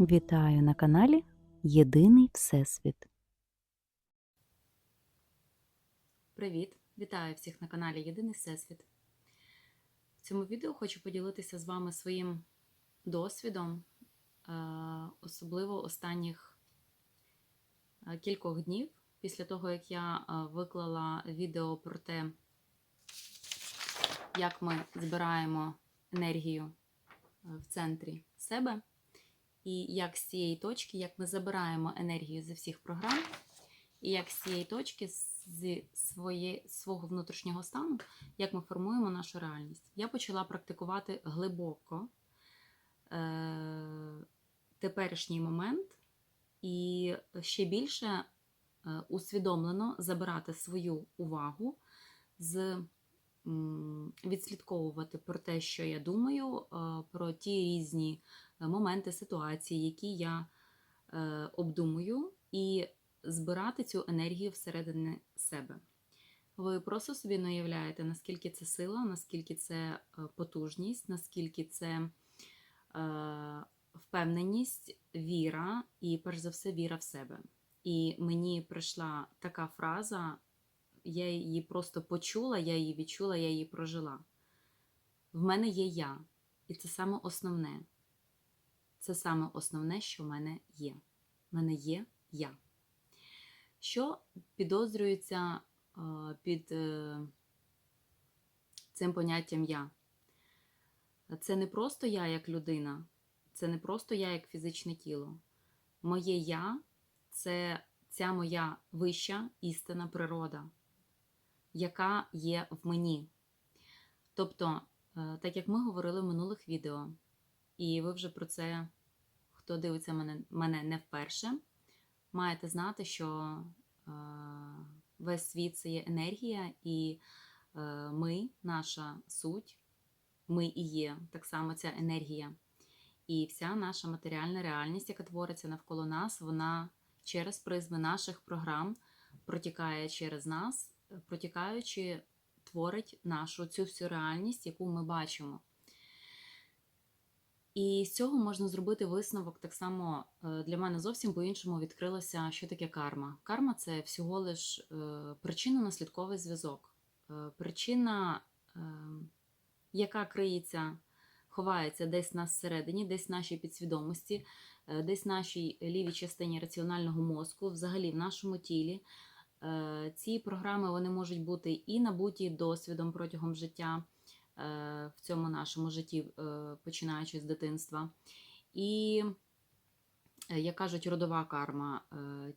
Вітаю на каналі Єдиний Всесвіт. Привіт! Вітаю всіх на каналі Єдиний Всесвіт. В цьому відео хочу поділитися з вами своїм досвідом, е, особливо останніх е, кількох днів, після того, як я е, виклала відео про те, як ми збираємо енергію в центрі себе, і як з цієї точки, як ми забираємо енергію зі всіх програм. І як з цієї точки, з своє, свого внутрішнього стану, як ми формуємо нашу реальність. Я почала практикувати глибоко е, теперішній момент і ще більше е, усвідомлено забирати свою увагу, з, відслідковувати про те, що я думаю, е, про ті різні моменти, ситуації, які я е, обдумую. і збирати цю енергію всередині себе. Ви просто собі не уявляєте, наскільки це сила, наскільки це е, потужність, наскільки це е, впевненість, віра і, перш за все, віра в себе. І мені прийшла така фраза, я її просто почула, я її відчула, я її прожила. В мене є я, і це саме основне. Це саме основне, що в мене є. В мене є я. Що підозрюється під е, цим поняттям я? Це не просто я як людина, це не просто я як фізичне тіло. Моє я це ця моя вища істинна природа, яка є в мені. Тобто, е, так як ми говорили в минулих відео, і ви вже про це, хто дивиться мене, мене не вперше маєте знати, що е, весь світ це є енергія, і е, ми, наша суть, ми і є так само ця енергія. І вся наша матеріальна реальність, яка твориться навколо нас, вона через призми наших програм протікає через нас, протікаючи, творить нашу цю всю реальність, яку ми бачимо. І з цього можна зробити висновок так само е, для мене зовсім по-іншому відкрилося, що таке карма. Карма це всього лиш е, причинно-наслідковий зв'язок. Е, причина, яка криється, ховається десь нас всередині, десь в нашій підсвідомості, десь в нашій лівій частині раціонального мозку, взагалі в нашому тілі. Ці програми вони можуть бути і набуті досвідом протягом життя. Е, в цьому нашому житті, е, починаючи з дитинства. І, е, як кажуть, родова карма,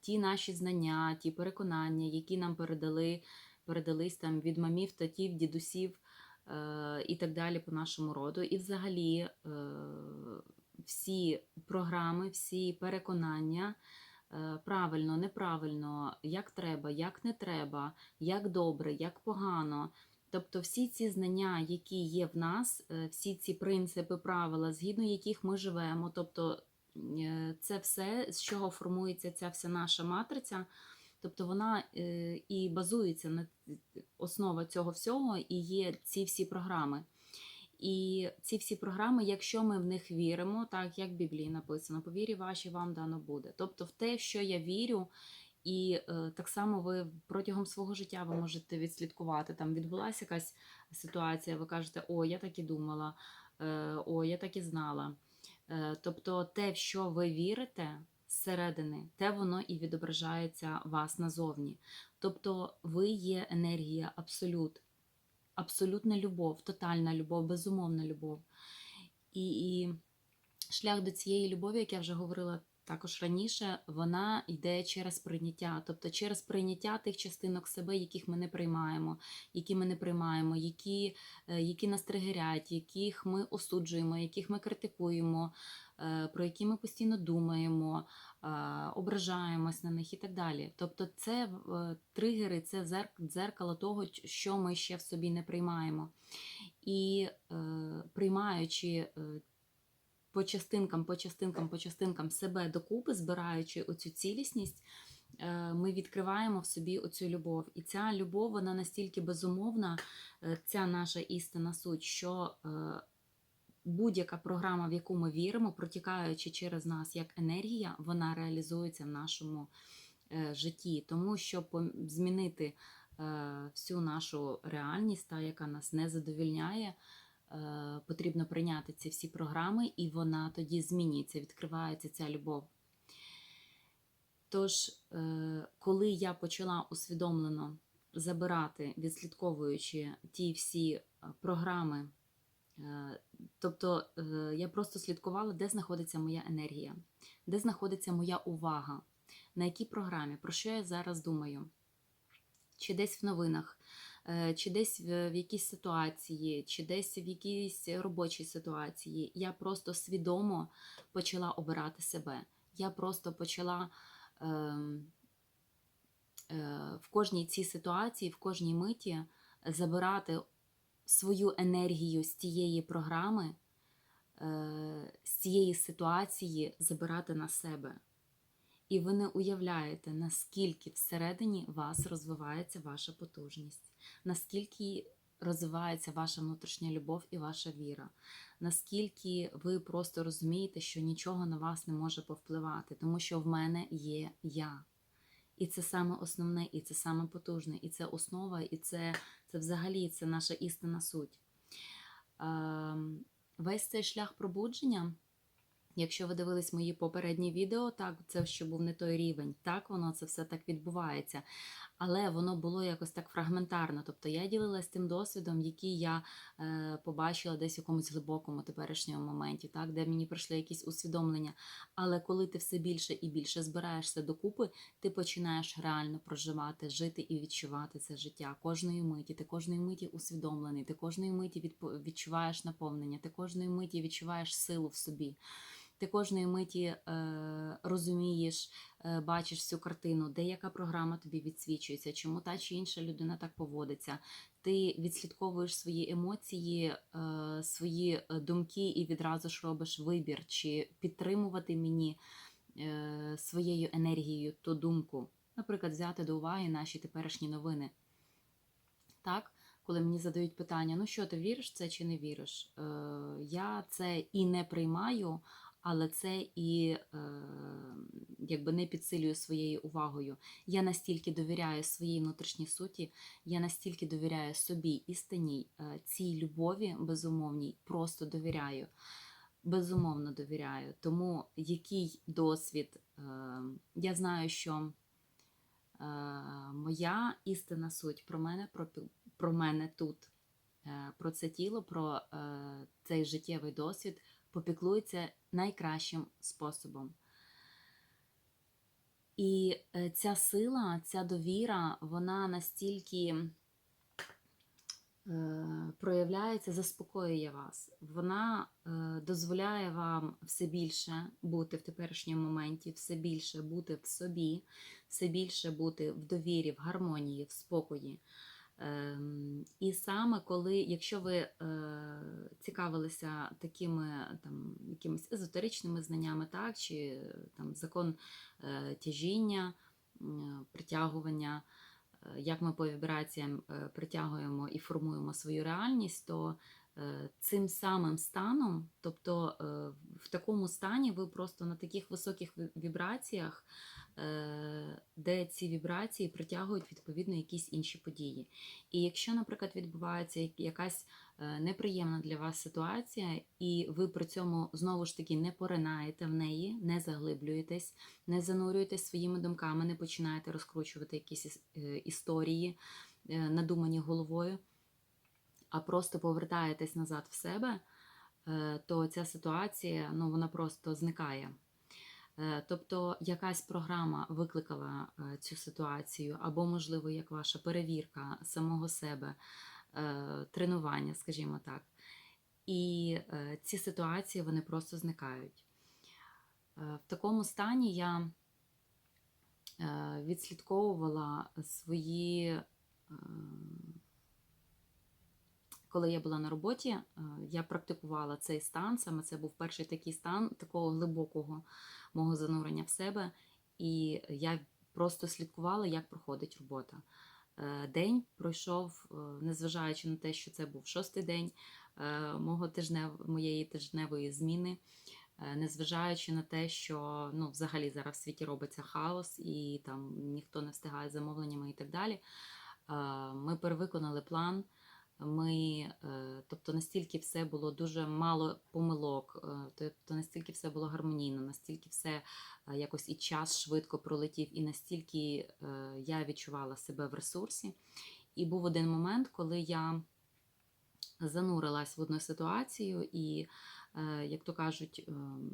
ті наші знання, ті переконання, які нам передали, передались там від мамів, татів, дідусів і так далі по нашому роду. І взагалі всі програми, всі переконання. Правильно, неправильно, як треба, як не треба, як добре, як погано. Тобто всі ці знання, які є в нас, е, всі ці принципи, правила, згідно яких ми живемо, тобто е, це все, з чого формується ця вся наша матриця, тобто вона е, і базується на основа цього всього, і є ці всі програми. І ці всі програми, якщо ми в них віримо, так як в Біблії написано, по вірі вашій вам дано буде. Тобто в те, що я вірю, і е, так само ви протягом свого життя ви можете відслідкувати. Там відбулася якась ситуація, ви кажете, о, я так і думала, е, о, я так і знала. Е, тобто те, в що ви вірите зсередини, те воно і відображається вас назовні. Тобто ви є енергія, абсолют, абсолютна любов, тотальна любов, безумовна любов. І, і шлях до цієї любові, як я вже говорила також раніше, вона йде через прийняття, тобто через прийняття тих частинок себе, яких ми не приймаємо, які ми не приймаємо, які е, які нас тригерять, яких ми осуджуємо, яких ми критикуємо, про які ми постійно думаємо, е, ображаємось на них і так далі. Тобто, це тригери, це дзеркало того, що ми ще в собі не приймаємо. І приймаючи по частинкам, по частинкам, по частинкам себе докупи, збираючи оцю цілісність, е, ми відкриваємо в собі оцю любов. І ця любов, вона настільки безумовна, е, ця наша істина суть, що е, будь-яка програма, в яку ми віримо, протікаючи через нас як енергія, вона реалізується в нашому е, житті. Тому щоб змінити е, всю нашу реальність, та яка нас не задовільняє, е, потрібно прийняти ці всі програми, і вона тоді змінюється, відкривається ця любов. Тож, коли я почала усвідомлено забирати, відслідковуючи ті всі програми, тобто е, я просто слідкувала, де знаходиться моя енергія, де знаходиться моя увага, на якій програмі, про що я зараз думаю, чи десь в новинах, е, чи десь в якійсь ситуації, чи десь в якійсь робочій ситуації. Я просто свідомо почала обирати себе. Я просто почала ем, е, в кожній цій ситуації, в кожній миті забирати свою енергію з тієї програми, е, з цієї ситуації, забирати на себе. І ви не уявляєте, наскільки всередині вас розвивається ваша потужність, наскільки розвивається ваша внутрішня любов і ваша віра, наскільки ви просто розумієте, що нічого на вас не може повпливати, тому що в мене є я. І це саме основне, і це саме потужне, і це основа, і це, це взагалі це наша істинна суть. Ем, Весь цей шлях пробудження, якщо ви дивились мої попередні відео, так, це ще був не той рівень, так воно це все так відбувається. Але воно було якось так фрагментарно. Тобто я ділилась тим досвідом, який я е, побачила десь в якомусь глибокому теперішньому моменті, так, де мені прийшли якісь усвідомлення. Але коли ти все більше і більше збираєшся докупи, ти починаєш реально проживати, жити і відчувати це життя кожної миті. Ти кожної миті усвідомлений, ти кожної миті відчуваєш наповнення, ти кожної миті відчуваєш силу в собі. Ти кожної миті е, розумієш, е, бачиш всю картину, де яка програма тобі відсвічується, чому та чи інша людина так поводиться. Ти відслідковуєш свої емоції, е, свої думки і відразу ж робиш вибір, чи підтримувати мені своєю енергією ту думку. Наприклад, взяти до уваги наші теперішні новини. Так, коли мені задають питання: ну що ти віриш в це чи не віриш? Е, я це і не приймаю, але це і е, якби не підсилюю своєю увагою. Я настільки довіряю своїй внутрішній суті, я настільки довіряю собі, істинній, е, цій любові безумовній, просто довіряю. Безумовно довіряю. Тому який досвід, е, я знаю, що е, моя істинна суть про мене, про, про мене тут, е, про це тіло, про е, цей життєвий досвід попіклується найкращим способом. І е, ця сила, ця довіра, вона настільки е, проявляється, заспокоює вас. Вона е, дозволяє вам все більше бути в теперішньому моменті, все більше бути в собі, все більше бути в довірі, в гармонії, в спокої. Ем, І саме коли, якщо ви е, цікавилися такими там якимись езотеричними знаннями, так, чи там закон е, тяжіння, притягування, е, як ми по вібраціям притягуємо і формуємо свою реальність, то цим самим станом, тобто е, в такому стані ви просто на таких високих вібраціях, е, де ці вібрації притягують відповідно якісь інші події. І якщо, наприклад, відбувається якась е, неприємна для вас ситуація, і ви при цьому знову ж таки не поринаєте в неї, не заглиблюєтесь, не занурюєтесь своїми думками, не починаєте розкручувати якісь е, історії, е, надумані головою, а просто повертаєтесь назад в себе, е, то ця ситуація ну, вона просто зникає. Е, Тобто якась програма викликала е, цю ситуацію, або, можливо, як ваша перевірка самого себе, тренування, скажімо так. І ці ситуації вони просто зникають. В такому стані я відслідковувала свої, е, коли я була на роботі, е, я практикувала цей стан, саме це був перший такий стан такого глибокого мого занурення в себе, і я просто слідкувала, як проходить робота. е, день пройшов, е, незважаючи на те, що це був шостий день мого тижнев, моєї тижневої зміни, незважаючи на те, що ну, взагалі зараз в світі робиться хаос і там ніхто не встигає з замовленнями і так далі. Ми перевиконали план. Ми, е, тобто, настільки все було дуже мало помилок, е, тобто настільки все було гармонійно, настільки все е, якось і час швидко пролетів, і настільки я відчувала себе в ресурсі. І був один момент, коли я занурилась в одну ситуацію, і, як то кажуть, ем,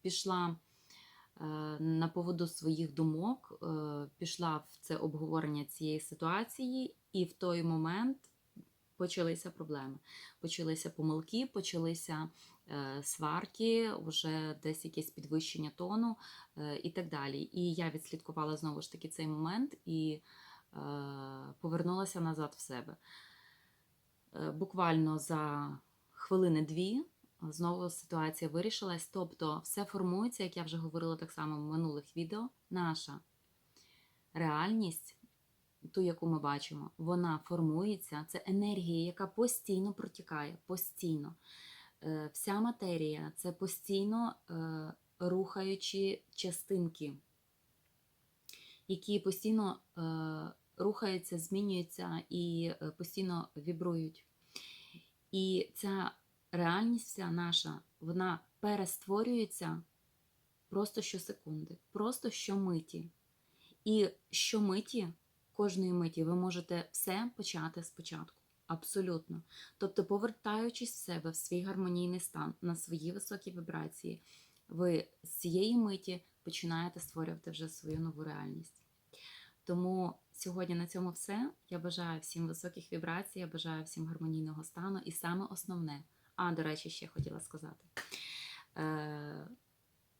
пішла на поводу своїх думок, пішла в це обговорення цієї ситуації, і в той момент почалися проблеми. Почалися помилки, почалися е, сварки, вже десь якесь підвищення тону е, і так далі. І я відслідкувала знову ж таки цей момент і е, повернулася назад в себе. Буквально за хвилини-дві знову ситуація вирішилась. Тобто, все формується, як я вже говорила так само в минулих відео. Наша реальність, ту, яку ми бачимо, вона формується. Це енергія, яка постійно протікає, постійно. Е, Вся матерія це постійно е, рухаючі частинки, які постійно е, рухаються, змінюються і постійно вібрують. І ця реальність вся наша, вона перестворюється просто щосекунди, просто щомиті. І щомиті, кожної миті, ви можете все почати спочатку. Абсолютно. Тобто, повертаючись в себе, в свій гармонійний стан, на свої високі вібрації, ви з цієї миті починаєте створювати вже свою нову реальність. Тому сьогодні на цьому все. Я бажаю всім високих вібрацій, я бажаю всім гармонійного стану. І саме основне, а до речі, ще хотіла сказати.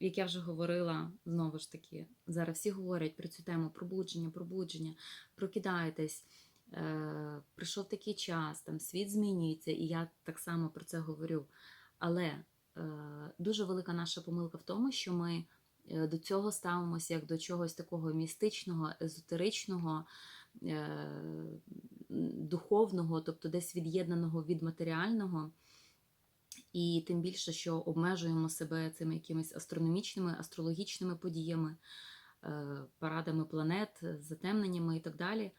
Як я вже говорила, знову ж таки, зараз всі говорять про цю тему пробудження, пробудження, прокидайтесь. Е, прийшов такий час, там світ змінюється, і я так само про це говорю. Але е, дуже велика наша помилка в тому, що ми е, до цього ставимося як до чогось такого містичного, езотеричного, е, духовного, тобто десь від'єднаного від матеріального. І тим більше, що обмежуємо себе цими якимись астрономічними, астрологічними подіями, е, парадами планет, затемненнями і так далі.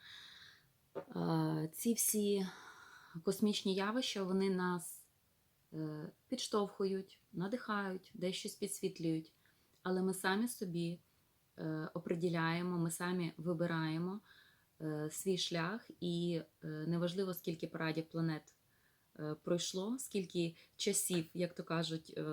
Е, Ці всі космічні явища вони нас е, підштовхують, надихають, десь щось підсвітлюють. Але ми самі собі оприділяємо, ми самі вибираємо свій шлях, і неважливо, скільки парадів планет пройшло, скільки часів, як то кажуть, е,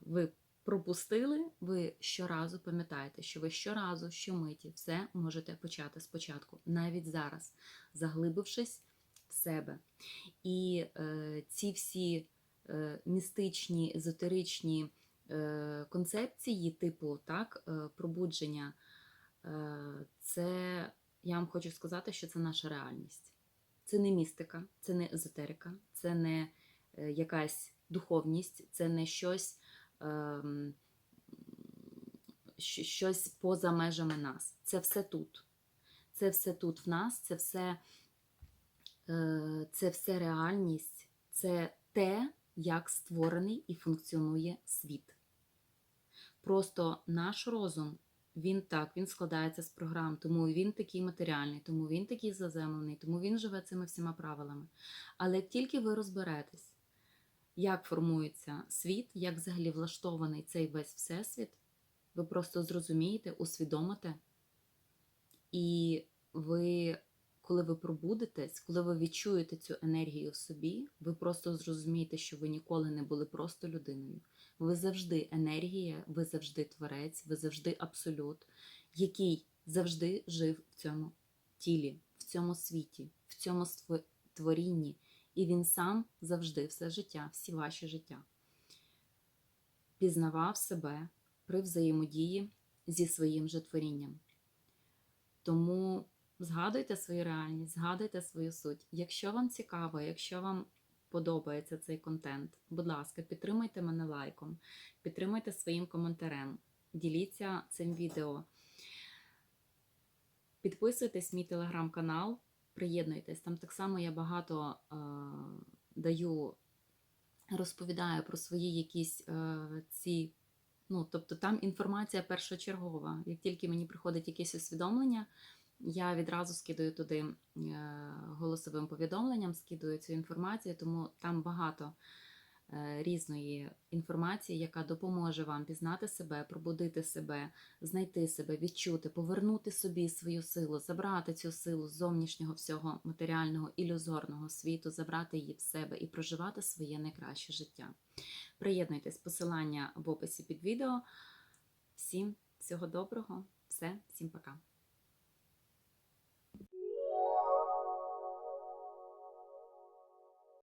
ви пропустили, ви щоразу пам'ятаєте, що ви щоразу, щомиті все можете почати спочатку, навіть зараз, заглибившись в себе. І е, ці всі е, містичні, езотеричні е, концепції, типу так, е, пробудження, е, це я вам хочу сказати, що це наша реальність. Це не містика, це не езотерика, це не е, якась духовність, це не щось, ем, щось поза межами нас. Це все тут. Це все тут в нас, це все, е, це все реальність, це те, як створений і функціонує світ. Просто наш розум, він так, він складається з програм, тому він такий матеріальний, тому він такий заземлений, тому він живе цими всіма правилами. Але як тільки ви розберетесь, як формується світ, як взагалі влаштований цей весь всесвіт, ви просто зрозумієте, усвідомите, і ви, коли ви пробудетесь, коли ви відчуєте цю енергію в собі, ви просто зрозумієте, що ви ніколи не були просто людиною. Ви завжди енергія, ви завжди творець, ви завжди абсолют, який завжди жив в цьому тілі, в цьому світі, в цьому творінні. І він сам завжди, все життя, всі ваші життя, пізнавав себе при взаємодії зі своїм же творінням. Тому згадуйте свою реальність, згадуйте свою суть. Якщо вам цікаво, якщо вам подобається цей контент, будь ласка, підтримайте мене лайком, підтримайте своїм коментарем, діліться цим відео. Підписуйтесь мій телеграм-канал, приєднуйтесь. Там так само я багато е, даю, розповідаю про свої якісь е, ці. Ну, тобто там інформація першочергова. Як тільки мені приходить якесь усвідомлення, я відразу скидаю туди е, голосовим повідомленням, скидаю цю інформацію, тому там багато е, різної інформації, яка допоможе вам пізнати себе, пробудити себе, знайти себе, відчути, повернути собі свою силу, забрати цю силу з зовнішнього всього матеріального ілюзорного світу, забрати її в себе і проживати своє найкраще життя. Приєднуйтесь, посилання в описі під відео. Всім всього доброго, все, всім пока.